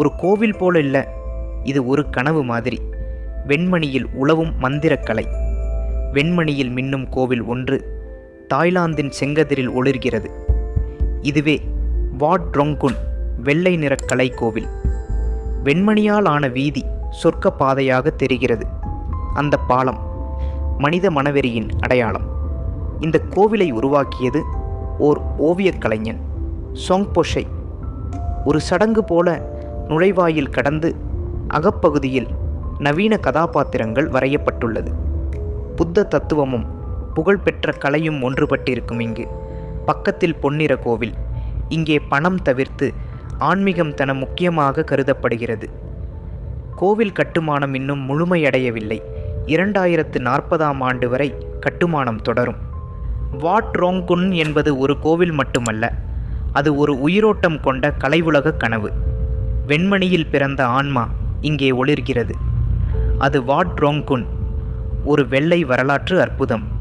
ஒரு கோவில் போல இல்லை. இது ஒரு கனவு மாதிரி. வெண்மணியில் உழவும் மந்திரக்கலை. வெண்மணியில் மின்னும் கோவில் ஒன்று தாய்லாந்தின் செங்கதிரில் ஒளிர்கிறது. இதுவே வாட் ரொங்குன் வெள்ளை நிற கலை கோவில். வெண்மணியால் ஆன வீதி சொர்க்க பாதையாக தெரிகிறது. அந்த பாலம் மனித மனவெறியின் அடையாளம். இந்த கோவிலை உருவாக்கியது ஓர் ஓவியக் கலைஞன் சொங்பொஷை. ஒரு சடங்கு போல நுழைவாயில் கடந்து அகப்பகுதியில் நவீன கதாபாத்திரங்கள் வரையப்பட்டுள்ளது. புத்த தத்துவமும் புகழ்பெற்ற கலையும் ஒன்றுபட்டிருக்கும் இங்கு. பக்கத்தில் பொன்னிற கோவில். இங்கே பணம் தவிர்த்து ஆன்மீகம் தன முக்கியமாக கருதப்படுகிறது. கோவில் கட்டுமானம் இன்னும் முழுமையடையவில்லை. இரண்டாயிரத்து நாற்பதாம் ஆண்டு வரை கட்டுமானம் தொடரும். வாட் ரோங்குன் என்பது ஒரு கோவில் மட்டுமல்ல அது ஒரு உயிரோட்டம் கொண்ட கலைவுலக கனவு. வெண்மணியில் பிறந்த ஆன்மா இங்கே ஒளிர்கிறது. அது வாட் ரோங்குன் ஒரு வெள்ளை வரலாற்று அற்புதம்.